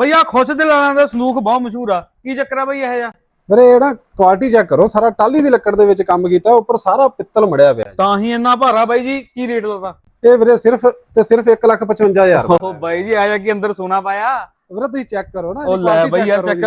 ਬਈ ਆ ਖੁਸ਼ ਦਿਲਾਂ ਦਾ ਸੰਦੂਕ ਬਹੁਤ ਮਸ਼ਹੂਰ ਆ। ਕੀ ਚੱਕਰ ਆ ਬਈ ਇਹ ਜਿਹਾ? ਵੀਰੇ ਇਹ ਨਾ ਕੁਆਲਿਟੀ ਚੈੱਕ ਕਰੋ। ਸਾਰਾ ਟਾਲੀ ਦੀ ਲੱਕੜ ਦੇ ਵਿੱਚ ਕੰਮ ਕੀਤਾ ਉੱਪਰ ਸਾਰਾ ਪਿੱਤਲ ਮੜਿਆ ਪਿਆ ਤਾਂ ਹੀ ਇੰਨਾ ਭਾਰਾ ਬਾਈ ਜੀ ਕੀ ਰੇਟ ਲਾਤਾ? ਇਹ ਵੀਰੇ ਸਿਰਫ ਤੇ ਸਿਰਫ 155000 ਓ ਬਾਈ ਜੀ ਆਇਆ ਕਿ ਅੰਦਰ ਸੋਨਾ ਪਾਇਆ? ਵੀਰੇ ਤੁਸੀਂ ਚੈੱਕ ਕਰੋ ਨਾ ਉਹ ਲੈ ਬਈ ਯਾਰ। ਚੱਕ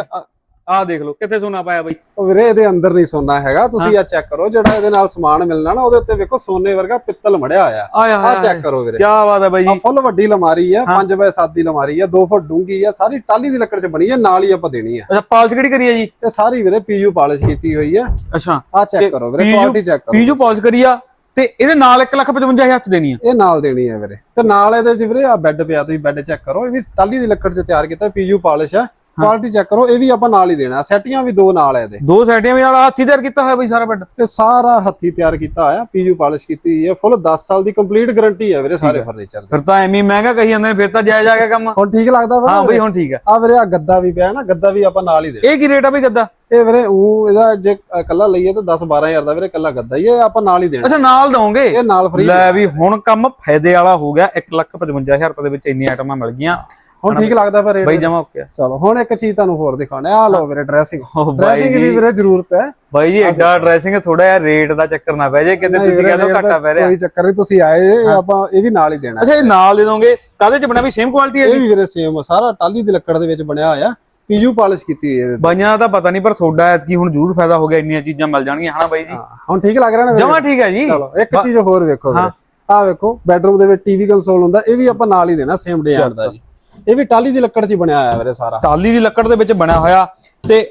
ਆ ਦੇਖ ਲਓ ਕਿੱਥੇ ਸੋਨਾ ਪਾਇਆ ਬਈ? ਉਹ ਵੀਰੇ ਇਹਦੇ ਅੰਦਰ ਨਹੀਂ ਸੋਨਾ ਹੈਗਾ। ਤੁਸੀਂ ਆ ਚੈੱਕ ਕਰੋ ਜਿਹੜਾ ਇਹਦੇ ਨਾਲ ਸਮਾਨ ਮਿਲਣਾ ਨਾ ਉਹਦੇ ਉੱਤੇ ਵੇਖੋ ਸੋਨੇ ਵਰਗਾ ਪਿੱਤਲ ਮੜਿਆ ਹੋਇਆ ਆ ਚੈੱਕ ਕਰੋ ਵੀਰੇ। ਕੀ ਬਾਤ ਹੈ ਬਾਈ। ਆ ਜੀ ਫੁੱਲ ਵੱਡੀ ਲਮਾਰੀ ਹੈ 5 ਬਾਏ 7 ਦੀ ਲਮਾਰੀ ਹੈ 2 ਫੁੱਟ ਡੂੰਗੀ ਹੈ ਸਾਰੀ ਟਾਲੀ ਦੀ ਲੱਕੜ 'ਚ ਬਣੀ ਹੈ ਨਾਲ ਹੀ ਆਪਾਂ ਦੇਣੀ ਹੈ। ਅੱਛਾ ਪਾਲਿਸ਼ ਕਿਹੜੀ ਕਰੀ ਆ ਜੀ? ਇਹ ਸਾਰੀ ਵੀਰੇ ਪੀਯੂ ਪਾਲਿਸ਼ ਕੀਤੀ ਹੋਈ ਹੈ। ਅੱਛਾ ਆ ਚੈੱਕ ਕਰੋ ਵੀਰੇ ਕੁਆਲਿਟੀ ਚੈੱਕ ਕਰੋ ਪੀਜੂ ਪਾਲਿਸ਼ ਕਰੀ ਆ ਤੇ ਇਹਦੇ ਨਾਲ 155000 ਚ ਦੇਣੀ ਆ ਇਹ ਨਾਲ ਦੇਣੀ ਹੈ ਵੀਰੇ। ਤੇ ਨਾਲ ਇਹਦੇ 'ਚ ਵੀਰੇ ਆ ਬੈੱਡ ਪਿਆ ਤੁਸੀਂ ਬੈੱਡ ਚੈੱਕ ਕਰੋ ਇਹ ਵੀ ਟਾਲੀ ਦੀ ਲੱਕੜ 'ਚ ਤਿਆਰ ਕੀਤਾ ਪੀਯੂ ਪਾਲਿਸ਼ ਹੈ। ਕੁਆਲਿਟੀ ਚੈੱਕ ਕਰੋ ਇਹ ਵੀ ਆਪਾਂ ਨਾਲ ਹੀ ਦੇਣਾ। ਸੈਟੀਆਂ ਵੀ ਦੋ ਨਾਲ ਹੈ ਇਹਦੇ। ਦੋ ਸਾਈਡਾਂ ਵੀ ਵਾਲਾ ਹੱਥੀ ਤਿਆਰ ਕੀਤਾ ਹੋਇਆ ਬਈ ਸਾਰਾ ਬੈੱਡ ਇਹ ਸਾਰਾ ਹੱਥੀ ਤਿਆਰ ਕੀਤਾ ਹੋਇਆ ਪੀਯੂ ਪਾਲਿਸ਼ ਕੀਤੀ ਹੋਈ ਹੈ ਫੁੱਲ 10 ਸਾਲ ਦੀ ਕੰਪਲੀਟ ਗਾਰੰਟੀ ਹੈ ਵੀਰੇ ਸਾਰੇ ਫਰਨੀਚਰ ਦੀ ਫਿਰ ਤਾਂ ਐਵੇਂ ਹੀ ਮਹਿੰਗਾ ਕਹੀ ਜਾਂਦੇ ਫਿਰ ਤਾਂ ਜਾਇਜ਼ ਆ ਗਿਆ ਕੰਮ। ਹੁਣ ਠੀਕ ਲੱਗਦਾ ਵਾ ਹਾਂ ਬਈ ਹੁਣ ਠੀਕ ਆ ਆ ਵੀਰੇ ਆ ਗੱਦਾ ਵੀ ਪਿਆ ਨਾ ਗੱਦਾ ਵੀ ਆਪਾਂ ਨਾਲ ਹੀ ਦੇ ਇਹ ਕੀ ਰੇਟ ਆ ਬਈ ਗੱਦਾ? ਇਹ ਵੀਰੇ ਉਹ ਇਹਦਾ ਜੇ ਕੱਲਾ ਲਈਏ ਤਾਂ 10 12000 ਦਾ ਵੀਰੇ ਕੱਲਾ ਗੱਦਾ ਹੀ ਹੈ, ਇਹ ਆਪਾਂ ਨਾਲ ਹੀ ਦੇਣਾ। ਅੱਛਾ ਨਾਲ ਦਵੋਗੇ? ਇਹ ਨਾਲ ਫ੍ਰੀ ਲੈ ਵੀ ਹੁਣ ਕੰਮ ਫਾਇਦੇ ਵਾਲਾ ਹੋ ਗਿਆ 155000 ਰੁਪਏ ਦੇ ਵਿੱਚ ਇੰਨੀਆਂ ਆਈਟਮਾਂ ਮਿਲ ਗਈਆਂ। ਹੁਣ ਠੀਕ ਲੱਗਦਾ ਪਰ ਰੇਟ ਬਈ ਜਮਾ ਗਿਆ। ਚਲੋ ਹੁਣ ਇੱਕ ਚੀਜ਼ ਤੁਹਾਨੂੰ ਹੋਰ ਦਿਖਾਉਣਾ ਆ ਲਓ ਵੀਰੇ ਡਰੈਸਿੰਗ ਡਰੈਸਿੰਗ ਵੀ ਜੀ। ਵੀਰੇ ਜ਼ਰੂਰਤ ਹੈ। ਬਾਈ ਜੀ ਐਡਾ ਡਰੈਸਿੰਗ ਥੋੜਾ ਜਿਹਾ ਰੇਟ ਦਾ ਚੱਕਰ ਨਾ ਪੈ ਜਾਏ ਕਿਤੇ ਤੁਸੀਂ ਕਹਿੰਦੇ ਘਾਟਾ ਪੈ ਰਿਹਾ। ਕੋਈ ਚੱਕਰ ਨਹੀਂ ਤੁਸੀਂ ਆਏ ਇਹ ਆਪਾਂ ਇਹ ਵੀ ਨਾਲ ਹੀ ਦੇਣਾ ਅੱਛਾ ਇਹ ਨਾਲ ਦੇ ਦੋਗੇ? ਕਾਹਦੇ ਚ ਬਣਿਆ ਵੀ ਸੇਮ ਕੁਆਲਿਟੀ ਹੈ ਇਹ ਜੀ? ਵੀ ਵੀਰੇ ਸੇਮ ਸਾਰਾ ਟਾਲੀ ਦੀ ਲੱਕੜ ਦੇ ਵਿੱਚ ਬਣਿਆ ਹੋਇਆ। ਪੀਯੂ ਪਾਲਿਸ਼ ਕੀਤੀ ਹੋਈ ਹੈ। ਬਾਈਆਂ ਦਾ ਤਾਂ ਪਤਾ ਨਹੀਂ ਪਰ ਤੁਹਾਡਾ ਐਤਕੀ ਹੁਣ ਜ਼ਰੂਰ ਫਾਇਦਾ ਹੋ ਗਿਆ ਇੰਨੀਆਂ ਚੀਜ਼ਾਂ ਮਿਲ ਜਾਣਗੀਆਂ ਹਨਾ ਬਾਈ ਜੀ? ਹਾਂ ਹੁਣ ਠੀਕ ਲੱਗ ਰਿਹਾ ਨਾ ਜਮਾ ਠੀਕ ਹੈ ਜੀ। ਚਲੋ ਇੱਕ ਚੀਜ਼ ਹੋਰ ਵੇਖੋ ਵੀਰੇ। ਆ ਵੇਖੋ ਬੈਡਰੂਮ ਦੇ ਵਿੱਚ ਟੀਵੀ ਕੰਸੋਲ ਹੁੰਦਾ ਇਹ ਵੀ ਆਪਾਂ ਨਾਲ ਹੀ ਦੇਣਾ ਸੇਮ ਡਿਜ਼ਾਈਨ ਦਾ ਜੀ। ਇਹ ਵੀ ਟਾਲੀ ਦੀ ਲੱਕੜ 'ਚ ਹੀ ਬਣਿਆ ਹੋਇਆ ਵੀਰੇ ਸਾਰਾ। ਟਾਲੀ ਦੀ ਲੱਕੜ ਦੇ ਵਿੱਚ ਬਣਿਆ ਹੋਇਆ ਤੇ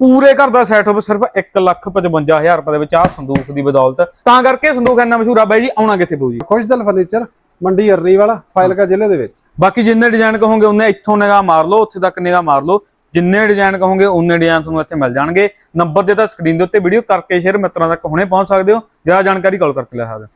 ਪੂਰੇ ਘਰ ਦਾ ਸੈਟਅਪ ਸਿਰਫ 155000 ਰੁਪਏ ਦੇ ਵਿੱਚ ਆ ਸੰਦੂਕ ਦੀ ਬਦੌਲਤ। ਤਾਂ ਕਰਕੇ ਸੰਦੂਕ ਇੰਨਾ ਮਸ਼ਹੂਰ ਆ ਬਾਈ ਜੀ ਆਉਣਾ ਕਿੱਥੇ ਪਊ ਜੀ? ਖੁਸ਼ਦਲ ਫਰਨੀਚਰ ਮੰਡੀ ਅਰਨੀ ਵਾਲਾ ਫਾਜ਼ਿਲਕਾ ਜ਼ਿਲ੍ਹੇ ਦੇ ਵਿੱਚ। ਬਾਕੀ ਜਿੰਨੇ ਡਿਜ਼ਾਈਨ ਕਹੋਗੇ ਉਹਨੇ ਇੱਥੋਂ ਨਿਗਾਹ ਮਾਰ ਲਓ ਉੱਥੇ ਤੱਕ ਨਿਗਾਹ ਮਾਰ ਲਓ। ਜਿੰਨੇ ਡਿਜ਼ਾਈਨ ਕਹੋਗੇ ਉਹਨੇ ਡਿਜ਼ਾਈਨ ਤੁਹਾਨੂੰ ਇੱਥੇ ਮਿਲ ਜਾਣਗੇ। ਨੰਬਰ ਦੇ ਤਾਂ ਸਕਰੀਨ ਦੇ ਉੱਤੇ ਵੀਡੀਓ ਕਰਕੇ ਸ਼ੇਅਰ ਮਿੱਤਰਾਂ ਤੱਕ ਹੁਣੇ ਪਹੁੰਚ ਸਕਦੇ ਹੋ। ਜ਼ਿਆਦਾ ਜਾਣਕਾਰੀ ਕਾਲ ਕਰਕੇ ਲੈ ਸਕਦੇ ਹੋ